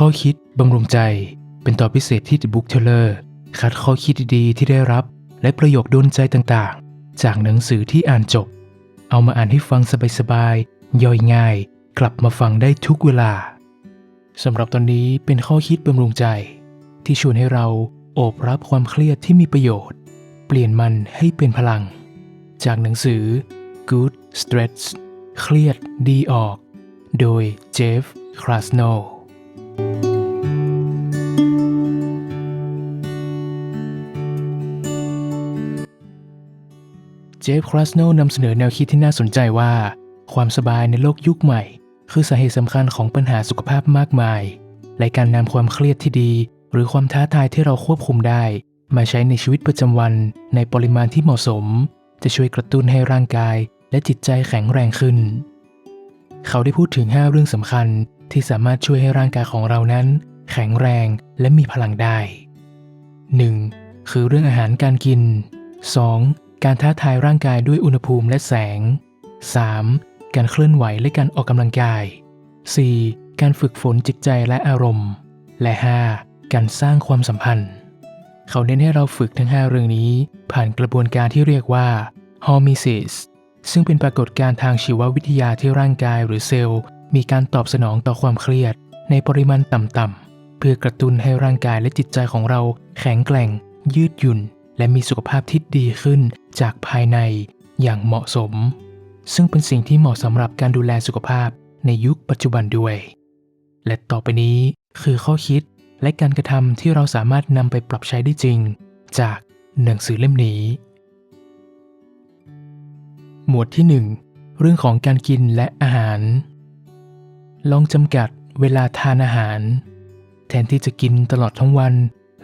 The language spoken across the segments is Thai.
ข้อคิดบำรุงใจ เป็นตอนพิเศษที่ The Book Teller คัดข้อคิดดีๆ ที่ได้รับ และประโยคโดนใจต่างๆ จากหนังสือที่อ่านจบ เอามาอ่านให้ฟังสบายๆ ย่อยง่าย กลับมาฟังได้ทุกเวลาสำหรับตอนนี้เป็นข้อคิดบำรุงใจ ที่ชวนให้เราโอบรับความเครียดที่มีประโยชน์ เปลี่ยนมันให้เป็นพลัง จากหนังสือ Good Stress เครียดดีออก โดยเจฟ คราสโน เจฟคราสโนนำเสนอแนวคิดที่น่าสนใจว่า ความสบายในโลกยุคใหม่ คือสาเหตุสำคัญของปัญหาสุขภาพมากมาย และการนำความเครียดที่ดี หรือความท้าทายที่เราควบคุมได้ มาใช้ในชีวิตประจำวันในปริมาณที่เหมาะสม จะช่วยกระตุ้นให้ร่างกาย และจิตใจแข็งแรงขึ้น เขาได้พูดถึง 5 เรื่องสำคัญที่สามารถช่วยให้ร่างกายของเรานั้น แข็งแรงและมีพลังได้ 1. คือเรื่องอาหารการกิน 2. การท้าทายร่างกายด้วยอุณหภูมิและแสง 3. การเคลื่อนไหวและการออกกำลังกาย 4. การฝึกฝนจิตใจและอารมณ์ และ 5. การสร้างความสัมพันธ์ เขาเน้นให้เราฝึกทั้ง 5 เรื่องนี้ ผ่านกระบวนการที่เรียกว่า hormesis ซึ่งเป็นปรากฏการณ์ทางชีววิทยาที่ร่างกายหรือเซลล์ มีการตอบสนองต่อความเครียด ในปริมาณต่ำๆเพื่อกระตุ้นให้ร่างกายและจิตใจของเราแข็งแกร่ง ยืดหยุ่น และมีสุขภาพที่ดีขึ้นจากภายในอย่างเหมาะสม ซึ่งเป็นสิ่งที่เหมาะสำหรับการดูแลสุขภาพในยุคปัจจุบันด้วย และต่อไปนี้คือข้อคิดและการกระทำที่เราสามารถนำไปปรับใช้ได้จริง จากหนังสือเล่มนี้ หมวดที่ 1 เรื่องของการกินและอาหาร ลองจำกัดเวลาทานอาหาร แทนที่จะกินตลอดทั้งวัน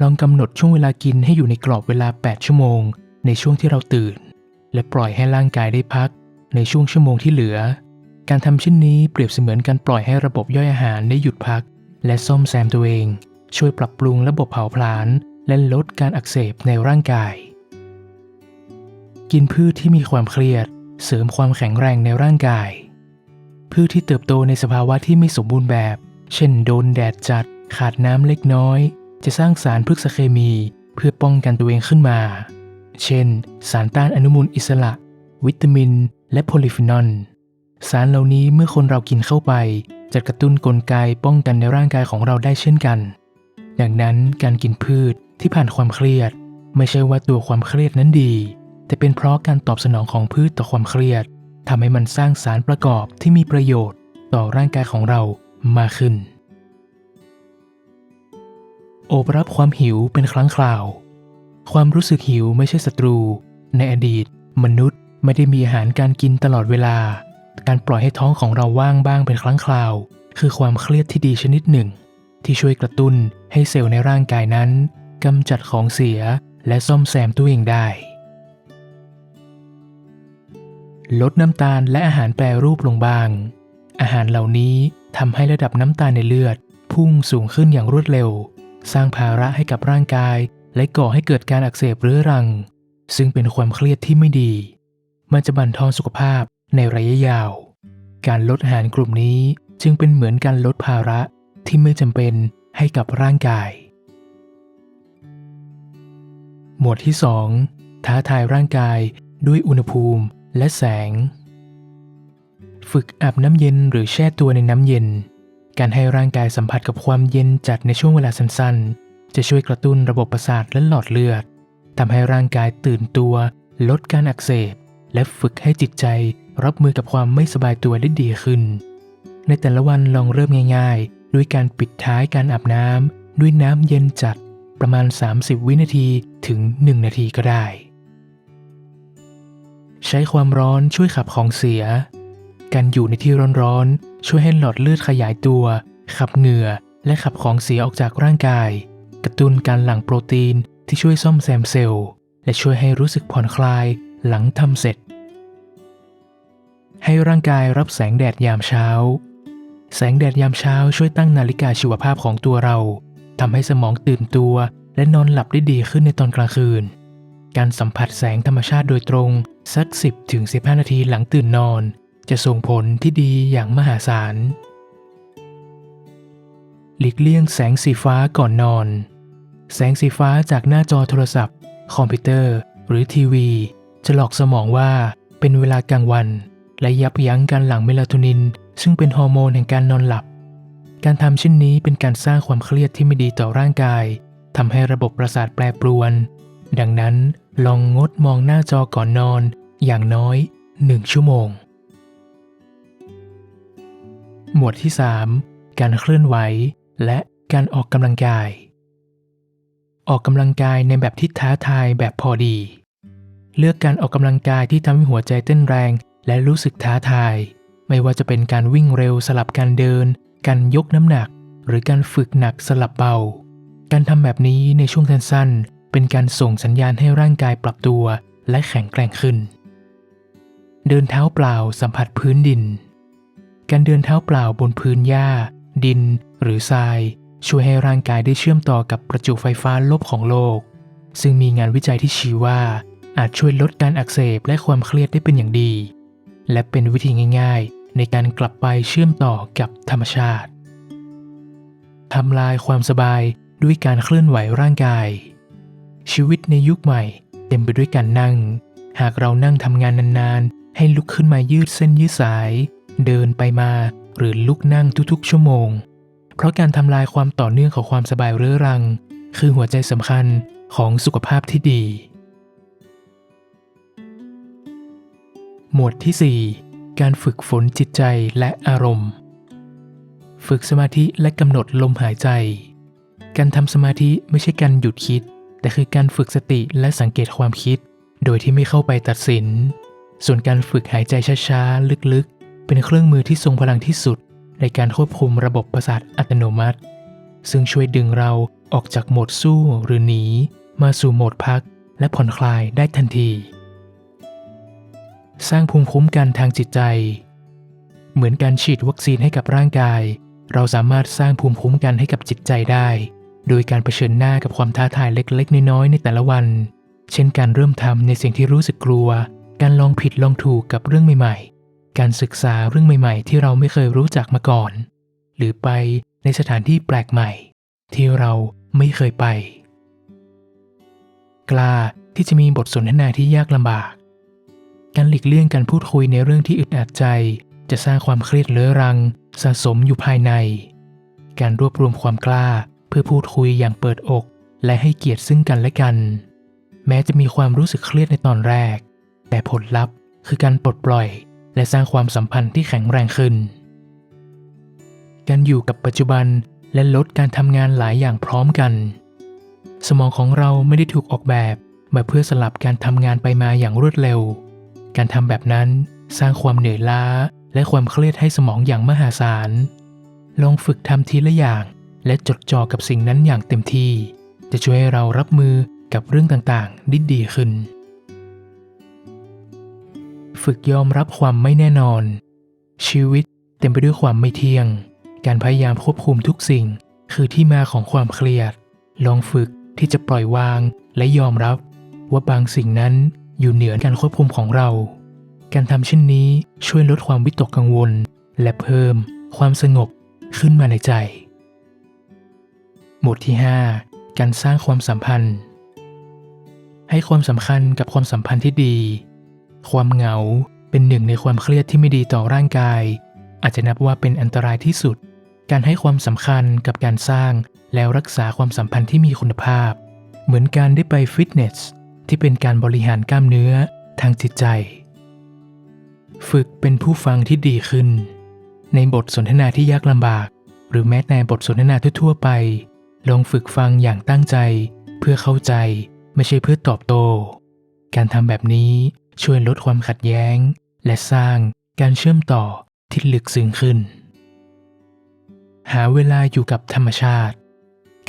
ลองกำหนดช่วงเวลากินให้อยู่ในกรอบเวลา 8 ชั่วโมง ในช่วงที่เราตื่น และปล่อยให้ร่างกายได้พัก ในช่วงชั่วโมงที่เหลือ การทำเช่นนี้เปรียบเสมือนการปล่อยให้ระบบย่อยอาหารได้หยุดพัก และซ่อมแซมตัวเอง ช่วยปรับปรุงระบบเผาผลาญและลดการอักเสบในร่างกาย กินพืชที่มีความเครียด เสริมความแข็งแรงในร่างกาย พืชที่เติบโตในสภาวะที่ไม่สมบูรณ์แบบ เช่น โดนแดดจัด ขาดน้ำเล็กน้อย จะสร้างสารพฤกษเคมี เพื่อป้องกันตัวเองขึ้นมา เช่น สารต้านอนุมูลอิสระ วิตามิน และโพลิฟีนอล สารเหล่านี้เมื่อคนเรากินเข้าไป จะกระตุ้นกลไกป้องกันในร่างกายของเราได้เช่นกัน ดังนั้นการกินพืชที่ผ่านความเครียด ไม่ใช่ว่าตัวความเครียดนั้นดี แต่เป็นเพราะการตอบสนองของพืชต่อความเครียดทำให้มันสร้างสารประกอบที่มีประโยชน์ต่อร่างกายของเรามากขึ้น อบรับความหิวเป็นครั้งคราว ความรู้สึกหิวไม่ใช่ศัตรู ในอดีต มนุษย์ไม่ได้มีอาหารการกินตลอดเวลา การปล่อยให้ท้องของเราว่างบ้างเป็นครั้งคราว คือความเครียดที่ดีชนิดหนึ่ง ที่ช่วยกระตุ้นให้เซลล์ในร่างกายนั้นกำจัดของเสียและซ่อมแซมตัวเองได้ ลดน้ำตาลและอาหารแปรรูปลงบ้าง อาหารเหล่านี้ทำให้ระดับน้ำตาลในเลือดพุ่งสูงขึ้นอย่างรวดเร็ว สร้างภาระให้กับร่างกาย และก่อให้เกิดการอักเสบเรื้อรัง ซึ่งเป็นความเครียดที่ไม่ดี มันจะบั่นทอนสุขภาพในระยะยาว การลดอาหารกลุ่มนี้จึงเป็นเหมือนการลดภาระที่ไม่จำเป็นให้กับร่างกาย หมวดที่ 2 ท้าทายร่างกายด้วยอุณหภูมิและแสง ฝึกอาบน้ำเย็นหรือแช่ตัวในน้ำเย็น การให้ร่างกายสัมผัสกับความเย็นจัดในช่วงเวลาสั้นๆ จะช่วยกระตุ้นระบบประสาทและหลอดเลือดทำให้ร่างกายตื่นตัว ลดการอักเสบ และฝึกให้จิตใจ รับมือกับความไม่สบายตัวได้ดีขึ้น ในแต่ละวันลองเริ่มง่าย ๆ ด้วยการปิดท้ายการอาบน้ำด้วยน้ำเย็นจัดประมาณ 30 วินาทีถึง 1 นาทีก็ได้ ใช้ความร้อนช่วยขับของเสีย การอยู่ในที่ร้อนๆ ช่วยให้หลอดเลือดขยายตัว ขับเหงื่อ และขับของเสียออกจากร่างกาย กระตุ้นการหลั่งโปรตีนที่ช่วยซ่อมแซมเซลล์ และช่วยให้รู้สึกผ่อนคลายหลังทำเสร็จ ให้ร่างกายรับแสงแดดยามเช้า แสงแดดยามเช้าช่วยตั้งนาฬิกาชีวภาพของตัวเราทำให้สมองตื่นตัวและนอนหลับได้ดีขึ้นในตอนกลางคืน การสัมผัสแสงธรรมชาติโดยตรงสัก 10ถึง15 นาทีหลังตื่นนอน จะส่งผลที่ดีอย่างมหาศาล หลีกเลี่ยงแสงสีฟ้าก่อนนอน แสงสีฟ้าจากหน้าจอโทรศัพท์ คอมพิวเตอร์ หรือทีวี จะหลอกสมองว่าเป็นเวลากลางวัน และยับยั้งการหลั่งเมลาโทนิน ซึ่งเป็นฮอร์โมนแห่งการนอนหลับ การทำเช่นนี้เป็นการสร้างความเครียดที่ไม่ดีต่อร่างกายทำให้ระบบประสาทแปรปรวน ดังนั้นลองงดมองหน้าจอก่อนนอนอย่างน้อย 1 ชั่วโมง หมวดที่ 3 การเคลื่อนไหว และการออกกำลังกาย ออกกำลังกายในแบบที่ท้าทายแบบพอดี เลือกการออกกำลังกายที่ทำให้หัวใจเต้นแรง และรู้สึกท้าทาย ไม่ว่าจะเป็นการวิ่งเร็วสลับการเดิน การยกน้ำหนัก หรือการฝึกหนักสลับเบา การทำแบบนี้ในช่วงสั้นๆ เป็นการส่งสัญญาณให้ร่างกายปรับตัว และแข็งแกร่งขึ้น เดินเท้าเปล่าสัมผัสพื้นดิน การเดินเท้าเปล่าบนพื้นหญ้า ดิน หรือทราย ช่วยให้ร่างกายได้เชื่อมต่อกับประจุไฟฟ้าลบของโลก ซึ่งมีงานวิจัยที่ชี้ว่า อาจช่วยลดการอักเสบและความเครียดได้เป็นอย่างดี และเป็นวิธีง่าย ๆ ในการกลับไปเชื่อมต่อกับธรรมชาติทำลายความสบายด้วยการเคลื่อนไหวร่างกาย ชีวิตในยุคใหม่ เต็มไปด้วยการนั่ง หากเรานั่งทำงานนานๆ ให้ลุกขึ้นมายืดเส้นยืดสาย เดินไปมาหรือลุกนั่งทุกๆ ชั่วโมง เพราะการทำลายความต่อเนื่องของความสบายเรื้อรัง คือหัวใจสำคัญของสุขภาพที่ดี หมวดที่ 4 การฝึกฝนจิตใจและอารมณ์ ฝึกสมาธิและกำหนดลมหายใจ การทำสมาธิไม่ใช่การหยุดคิด แต่คือการฝึกสติและสังเกตความคิด โดยที่ไม่เข้าไปตัดสิน ส่วนการฝึกหายใจช้าๆ ลึกๆ เป็นเครื่องมือที่ทรงพลังที่สุดในการควบคุมระบบประสาทอัตโนมัติ ซึ่งช่วยดึงเราออกจากโหมดสู้หรือหนี มาสู่โหมดพักและผ่อนคลายได้ทันที สร้างภูมิคุ้มกันทางจิตใจ เหมือนการฉีดวัคซีนให้กับร่างกาย เราสามารถสร้างภูมิคุ้มกันให้กับจิตใจได้ โดยการเผชิญหน้ากับความท้าทายเล็กๆ น้อยๆ ในแต่ละวัน เช่นการเริ่มทำในสิ่งที่รู้สึกกลัว การลองผิดลองถูกกับเรื่องใหม่ๆ การศึกษาเรื่องใหม่ๆ ที่เราไม่เคยรู้จักมาก่อน หรือไปในสถานที่แปลกใหม่ ที่เราไม่เคยไป กล้าที่จะมีบทสนทนาที่ยากลำบาก การหลีกเลี่ยงการพูดคุยในเรื่องที่อึดอัดใจ จะสร้างความเครียดเรื้อรัง สะสมอยู่ภายใน การรวบรวมความกล้าเพื่อพูดคุยอย่างเปิดอก และให้เกียรติซึ่งกันและกัน แม้จะมีความรู้สึกเครียดในตอนแรก แต่ผลลัพธ์คือการปลดปล่อย และสร้างความสัมพันธ์ที่แข็งแรงขึ้น การอยู่กับปัจจุบันและลดการทำงานหลายอย่างพร้อมกัน สมองของเราไม่ได้ถูกออกแบบมาเพื่อสลับการทำงานไปมาอย่างรวดเร็ว การทำแบบนั้นสร้างความเหนื่อยล้าและความเครียดให้สมองอย่างมหาศาล ลองฝึกทำทีละอย่าง และจดจ่อกับสิ่งนั้นอย่างเต็มที่ จะช่วยให้เรารับมือกับเรื่องต่างๆได้ดีขึ้น ฝึกยอมรับความไม่แน่นอน ชีวิตเต็มไปด้วยความไม่เที่ยง การพยายามควบคุมทุกสิ่ง คือที่มาของความเครียด ลองฝึกที่จะปล่อยวางและยอมรับ ว่าบางสิ่งนั้นอยู่เหนือการควบคุมของเรา การทำเช่นนี้ช่วยลดความวิตกกังวล และเพิ่มความสงบขึ้นมาในใจ หมวดที่ 5 การสร้างความสัมพันธ์ ให้ความสำคัญกับความสัมพันธ์ที่ดี ความเหงาเป็นหนึ่งในความเครียดที่ไม่ดีต่อร่างกาย อาจจะนับว่าเป็นอันตรายที่สุด การให้ความสำคัญกับการสร้างแล้วรักษาความสัมพันธ์ที่มีคุณภาพ เหมือนการได้ไปฟิตเนสที่เป็นการบริหารกล้ามเนื้อทางจิตใจ ฝึกเป็นผู้ฟังที่ดีขึ้น ในบทสนทนาที่ยากลำบาก หรือแม้แต่บทสนทนาทั่วๆไป ลองฝึกฟังอย่างตั้งใจ เพื่อเข้าใจไม่ใช่เพื่อตอบโต้การทำแบบนี้ ช่วยลดความขัดแย้ง และสร้างการเชื่อมต่อที่ลึกซึ้งขึ้น หาเวลาอยู่กับธรรมชาติ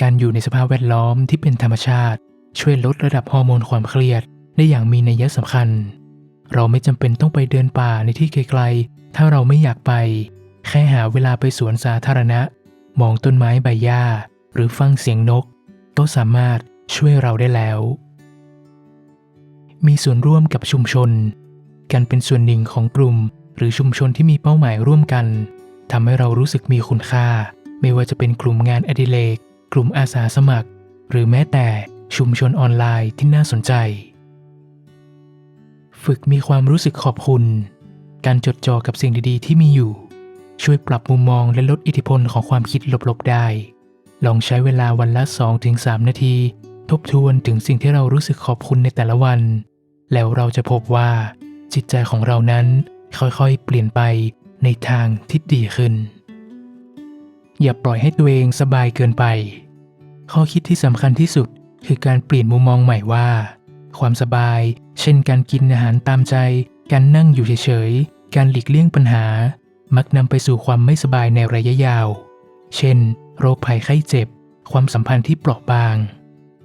การอยู่ในสภาพแวดล้อมที่เป็นธรรมชาติ ช่วยลดระดับฮอร์โมนความเครียดได้อย่างมีนัยสำคัญ เราไม่จำเป็นต้องไปเดินป่าในที่ไกลๆ ถ้าเราไม่อยากไป แค่หาเวลาไปสวนสาธารณะ มองต้นไม้ใบหญ้า หรือฟังเสียงนก ก็สามารถช่วยเราได้แล้ว มีส่วนร่วมกับชุมชน การเป็นส่วนหนึ่งของกลุ่ม หรือชุมชนที่มีเป้าหมายร่วมกันทำให้เรารู้สึกมีคุณค่า ไม่ว่าจะเป็นกลุ่มงานอดิเรกกลุ่มอาสาสมัคร หรือแม้แต่ชุมชนออนไลน์ที่น่าสนใจ ฝึกมีความรู้สึกขอบคุณ การจดจ่อกับสิ่งดีๆ ที่มีอยู่ ช่วยปรับมุมมองและลดอิทธิพลของความคิดลบๆได้ ลองใช้เวลาวันละ 2-3 นาที ทบทวนถึงสิ่งที่เรารู้สึกขอบคุณในแต่ละวัน แล้วเราจะพบว่า จิตใจของเรานั้นค่อยๆ เปลี่ยนไปในทางที่ดีขึ้น อย่าปล่อยให้ตัวเองสบายเกินไป ข้อคิดที่สำคัญที่สุดคือการเปลี่ยนมุมมองใหม่ว่า ความสบาย เช่นการกินอาหารตามใจ การนั่งอยู่เฉยๆ การหลีกเลี่ยงปัญหา มักนำไปสู่ความไม่สบายในระยะยาว เช่น โรคภัยไข้เจ็บ ความสัมพันธ์ที่เปราะบาง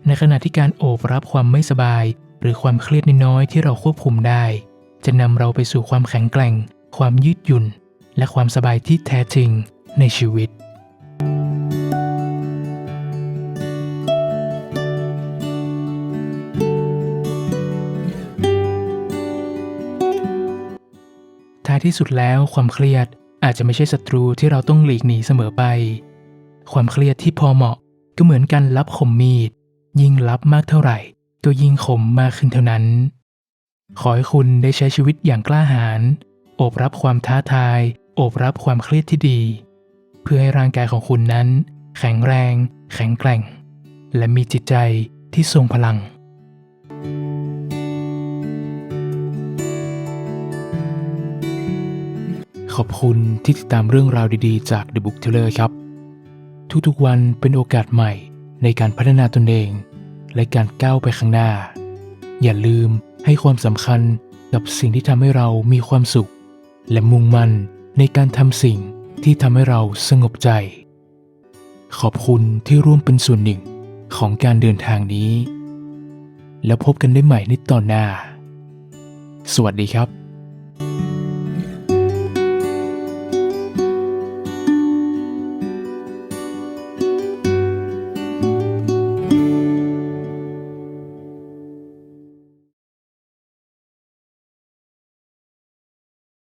ในขณะที่การโอบรับความไม่สบาย หรือความเครียดน้อยๆที่เราควบคุมได้ จะนำเราไปสู่ความแข็งแกร่ง ความยืดหยุ่น และความสบายที่แท้จริงในชีวิต ท้ายที่สุดแล้วความเครียดอาจจะไม่ใช่ศัตรูที่เราต้องหลีกหนีเสมอไป ความเครียดที่พอเหมาะก็เหมือนการรับคมมีด ยิ่งรับมากเท่าไหร่ ก็ยิ่งคมมากขึ้นเท่านั้น ขอให้คุณได้ใช้ชีวิตอย่างกล้าหาญโอบรับความท้าทาย โอบรับความเครียดที่ดี เพื่อให้ร่างกายของคุณนั้น แข็งแรง แข็งแกร่ง และมีจิตใจที่ทรงพลังขอบคุณที่ติดตามเรื่องราวดีๆ จาก The Book Teller ครับ ทุกๆวันเป็นโอกาสใหม่ในการพัฒนาตนเอง และการก้าวไปข้างหน้า อย่าลืมให้ความสำคัญกับสิ่งที่ทำให้เรามีความสุข และมุ่งมั่นในการทำสิ่งที่ทำให้เราสงบใจ ขอบคุณที่ร่วมเป็นส่วนหนึ่งของการเดินทางนี้ แล้วพบกันได้ใหม่ในตอนหน้า สวัสดีครับ